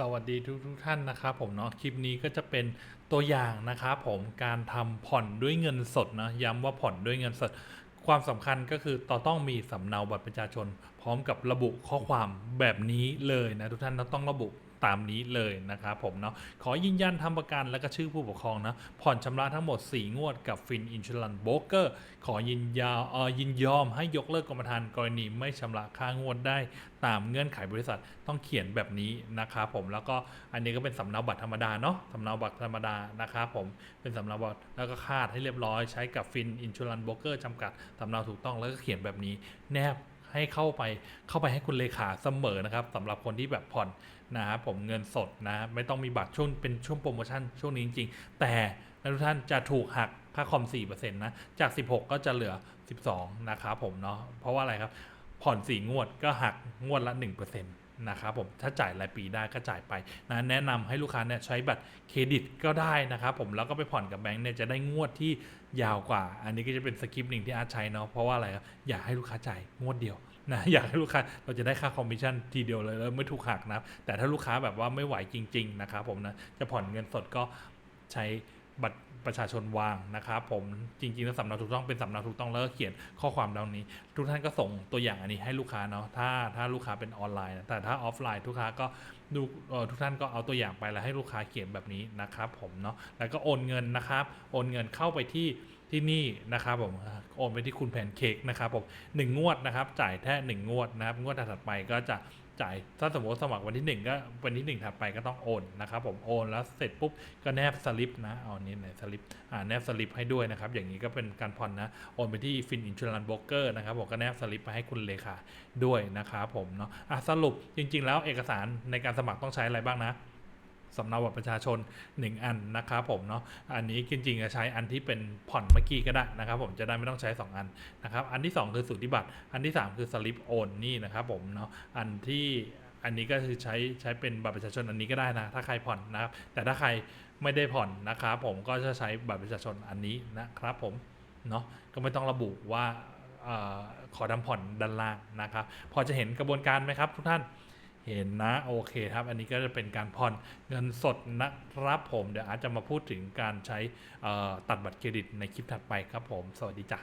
สวัสดีทุกทุกท่านนะครับผมเนาะคลิปนี้ก็จะเป็นตัวอย่างนะครับผมการทำผ่อนด้วยเงินสดนะย้ำว่าผ่อนด้วยเงินสด ความสำคัญก็คือต่อต้องมีสำเนาบัตรประชาชน ร้อมกับระบุข้อความแบบนี้เลยนะทุกท่านต้องระบุตามนี้เลยนะครับผมเนาะขอยืนยันทำประกันและก็ชื่อผู้ปกครองนะผ่อนชำระทั้งหมด 4 งวดกับฟินอินชลันโบกเกอร์ขอยินยาเอ่อยินยอมให้ยกเลิกกรมธรรม์กรณีไม่ชำระค่างวดได้ตามเงื่อนไขบริษัทต้องเขียนแบบนี้นะครับผมแล้วก็อันนี้ก็เป็นสำเนาบัตรธรรมดาเนาะสำเนาบัตรธรรมดานะครับผมเป็นสำเนาบัตรแล้วก็คาดให้เรียบร้อยใช้กับฟินอินชลันโบกเกอร์จำกัดสำเนาถูกต้องแล้วก็เขียนแบบนี้แนบ ให้เข้าไปเข้าไปให้คุณเลขาเสมอนะครับสำหรับคนที่แบบผ่อนนะครับผมเงินสดนะไม่ต้องมีบัตรช่วงเป็นช่วงโปรโมชั่นช่วงนี้จริงๆ แต่ทุกท่านจะถูกหักค่าคอม 4%นะจาก 16 ก็จะเหลือ 12 นะครับผมเนาะเพราะว่าอะไรครับ ผ่อน 4 งวดก็หักงวดละ 1% นะครับผมถ้าจ่ายรายปีได้ก็จ่ายไปนะแนะนำให้ลูกค้าเนี่ยใช้บัตรเครดิตก็ได้นะครับผมแล้วก็ไปผ่อนกับแบงก์เนี่ยจะได้งวดที่ยาวกว่า อันนี้ก็จะเป็นสคริปต์หนึ่งที่อาร์ตใช้เนาะเพราะว่าอะไรครับอยากให้ลูกค้าจ่ายงวดเดียวนะอยากให้ลูกค้าเราจะได้ค่าคอมมิชชั่นทีเดียวเลยแล้วไม่ถูกหักนะแต่ถ้าลูกค้าแบบว่าไม่ไหวจริง ๆ นะครับผมนะจะผ่อนเงินสดก็ใช้ บัตรประชาชนวางนะครับผมจริงๆแล้วสำเนาถูกต้องเป็นสำเนาถูกต้องแล้วก็เขียนข้อความดังนี้ ทุกท่านก็ส่งตัวอย่างอันนี้ให้ลูกค้าเนาะถ้าถ้าลูกค้าเป็นออนไลน์ แต่ถ้าออฟไลน์ทุกค้าก็ดูทุกท่านก็เอาตัวอย่างไปแล้วให้ลูกค้าเขียนแบบนี้นะครับผมเนาะแล้วก็โอนเงินนะครับ โอนเงินเข้าไปที่ที่นี่นะครับผมโอนไปที่คุณแพนเค้กนะครับผมหนึ่งงวดนะครับ จ่ายแค่หนึ่งงวดนะครับ งวดถัดไปก็จะ จ่ายถ้าสมมติสมัครวันที่หนึ่งก็วันที่หนึ่งถัดไปก็ต้องโอนนะครับผมโอนแล้วเสร็จปุ๊บก็แนบสลิปนะเอานี้ไหนสลิปอ่าแนบสลิปให้ด้วยนะครับ อย่างนี้ก็เป็นการผ่อนนะ โอนไปที่ฟินอินช r ลันโบรกเกอร์นะครับผมก็แนบสลิปไปให้คุณเลขาด้วยนะครับผมเนาะอะสรุปจริง ๆ แล้วเอกสารในการสมัครต้องใช้อะไรบ้างนะ สำเนาบัตรประชาชน 1 อันนะครับผมเนาะอันนี้จริงๆจะใช้อันที่เป็นผ่อนเมื่อกี้ก็ได้นะครับผมจะได้ไม่ต้องใช้ 2 อันนะครับอันที่ 2 คือสูติบัตรอันที่ 3 คือสลิปโอนนี่นะครับผมเนาะอันที่อันนี้ก็คือใช้ใช้เป็นบัตรประชาชนอันนี้ก็ได้นะ ถ้าใครผ่อนนะครับ แต่ถ้าใครไม่ได้ผ่อนนะครับผมก็จะใช้บัตรประชาชนอันนี้นะครับผมเนาะก็ไม่ต้องระบุว่าออขอทำผ่อนด้านล่างนะครับ พอจะเห็นกระบวนการไหมครับทุกท่าน เห็นนะโอเคครับ อันนี้ก็จะเป็นการผ่อนเงินสดนะครับผม เดี๋ยวอาจจะมาพูดถึงการใช้ตัดบัตรเครดิตในคลิปถัดไปครับผม สวัสดีจ้ะ